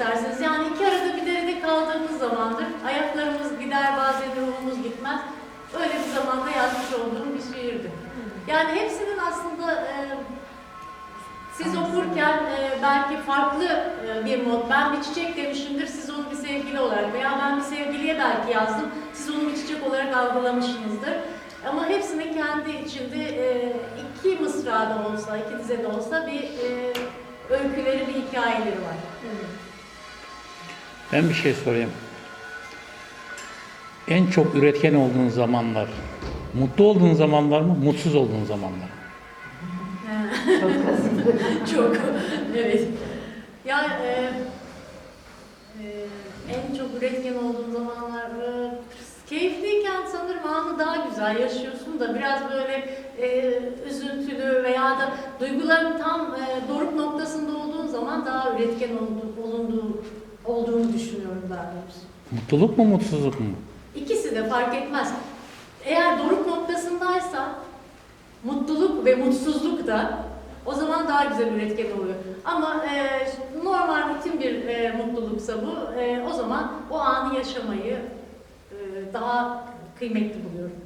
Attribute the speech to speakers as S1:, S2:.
S1: isterseniz. Yani iki arada bir derede kaldığımız zamandır. Ayaklarımız gider bazen ruhumuz gitmez. Öyle bir zamanda yazmış olduğum bir şiirdi. Yani hepsinin aslında e, siz okurken e, belki farklı e, bir mod, ben bir çiçek demişimdir, siz onu bir sevgili olarak veya ben bir sevgiliye belki yazdım, siz onu bir çiçek olarak algılamışsınızdır. Ama hepsinin kendi içinde e, iki mısrada olsa, iki dizede olsa bir e, öyküleri, bir hikayeleri var.
S2: Ben bir şey sorayım. En çok üretken olduğun zamanlar, mutlu olduğun zamanlar mı, mutsuz olduğun zamanlar mı?
S1: çok, evet. Ya e, e, en çok üretken olduğum zamanlar e, keyifliyken sanırım anı daha güzel yaşıyorsun da biraz böyle e, üzüntülü veya da duyguların tam e, doruk noktasında olduğun zaman daha üretken olunduğu, olduğunu düşünüyorum doğrusu.
S2: Mutluluk mu, mutsuzluk mu?
S1: İkisi de fark etmez. Eğer doruk noktasındaysa mutluluk ve mutsuzluk da o zaman daha güzel üretken oluyor. Ama e, normal rutin bir e, mutluluksa bu, e, o zaman o anı yaşamayı e, daha kıymetli buluyorum.